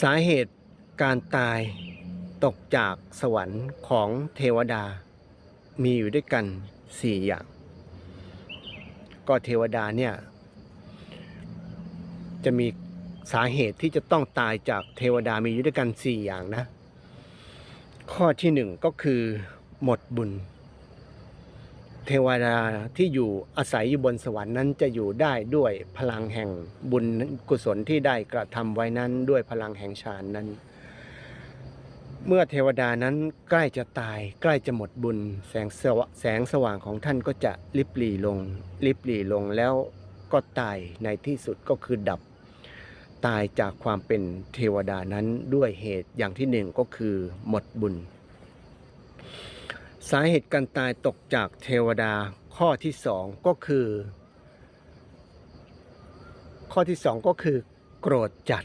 สาเหตุการตายตกจากสวรรค์ของเทวดา มีอยู่ด้วยกันสี่อย่าง ก็เทวดาเนี่ย จะมีสาเหตุที่จะต้องตายจากเทวดามีอยู่ด้วยกันสี่อย่างนะ ข้อที่หนึ่งก็คือหมดบุญ เทวดาที่อยู่อาศัยอยู่บนสวรรค์นั้นจะอยู่ได้ด้วยพลังแห่งบุญกุศลที่ได้กระทำไว้นั้นด้วยพลังแห่งฌานนั้น เมื่อเทวดานั้นใกล้จะตาย ใกล้จะหมดบุญ แสงสวแสงสว่างของท่านก็จะลิบหลีลง ลิบหลีลงแล้วก็ตายในที่สุดก็คือดับ ตายจากความเป็นเทวดานั้นด้วยเหตุอย่างที่หนึ่งก็คือหมดบุญ สาเหตุการตายตกจากเทวดาข้อที่สองก็คือ ข้อที่สองก็คือ โกรธจัด